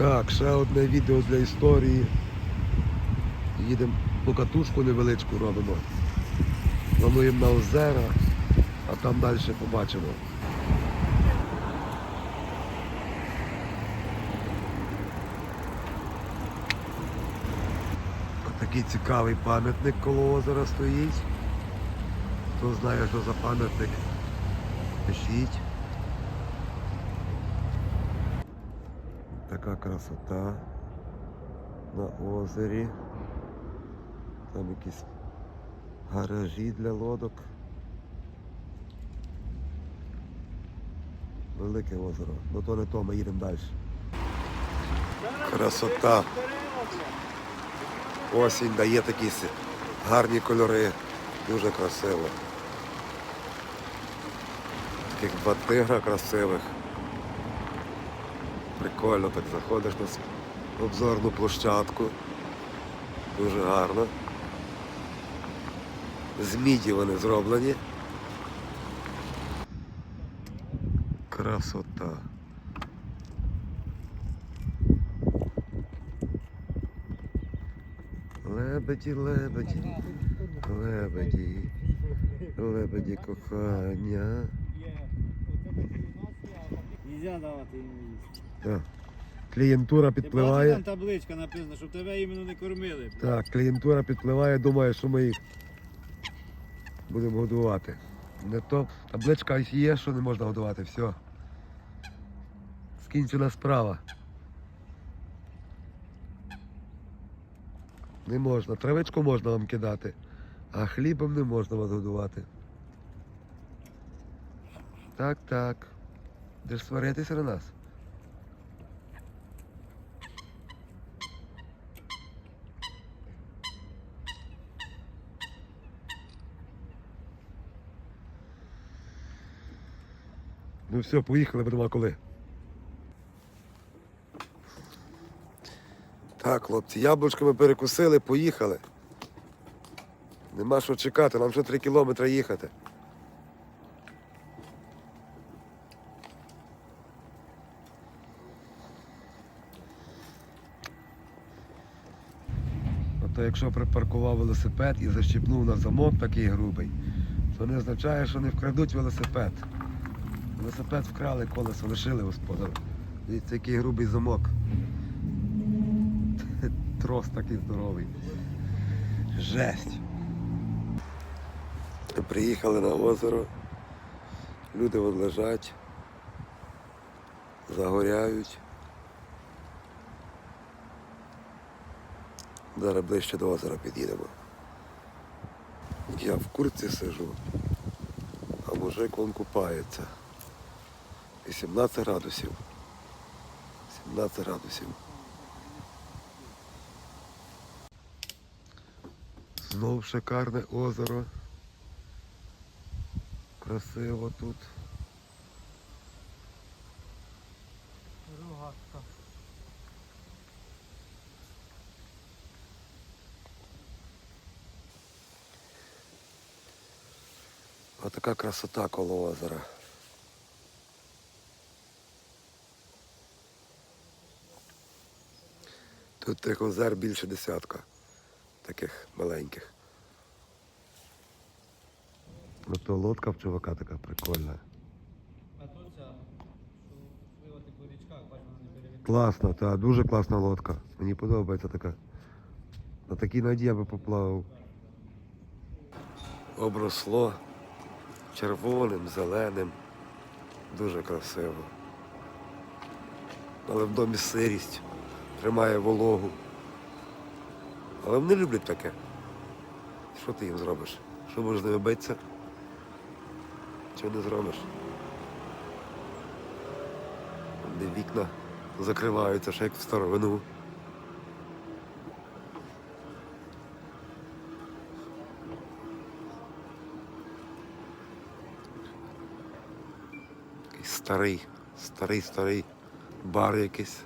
Так, ще одне відео для історії. Їдемо по катушку невеличку робимо. Плануємо на озера, а там далі побачимо. Такий цікавий пам'ятник коло озера стоїть. Хто знає, що за пам'ятник, пишіть. Така красота на озері. Там якісь гаражі для лодок. Велике озеро. Ну то не то, ми їдемо далі. Красота. Осінь дає такі гарні кольори. Дуже красиво. Таких два тигра красивих. Прикольно так заходиш на обзорну площадку. Дуже гарно. З міді вони зроблені. Красота. Лебеді, лебеді, лебеді, лебеді кохання. Нельзя давати йому їсти. Так. Клієнтура підпливає. там табличка написана, щоб тебе іменно не кормили. Так, клієнтура підпливає, думає, що ми їх будемо годувати. Не то. Табличка є, що не можна годувати, все. Скінчена справа. Не можна. Травичку можна вам кидати, а хлібом не можна вас годувати. Так, так. Де ж сваритися на нас? Ну все, поїхали, будемо коли. Так, хлопці, яблучками перекусили, поїхали. Нема що чекати, нам ще три кілометри їхати. Ото якщо припаркував велосипед і защіпнув на замок такий грубий, то не означає, що не вкрадуть велосипед. Велосипед вкрали, колесо лишили господар. Дивіться, який грубий замок. Трос такий здоровий. Жесть. Приїхали на озеро. Люди лежать, загоряють. Зараз ближче до озера під'їдемо. Я в курці сижу, а мужик вон купається. 18 градусів. 17 градусів. Знов шикарне озеро. Красиво тут. Рогатка. Отака красота коло озера. Тут тих озер більше десятка. Таких маленьких. Ну то лодка в чувака така прикольна. А тут ця, що по річках, бачиш, вона не перевітає. Класна, та дуже класна лодка. Мені подобається така. На такій наді я би поплавав. Обросло червоним, зеленим. Дуже красиво. Але в домі сирість, тримає вологу. Але вони люблять таке. Що ти їм зробиш? Що можеш з ними битися? Чого не зробиш? Де вікна закриваються, ще як в старовину. Такий старий, старий, старий бар якийсь.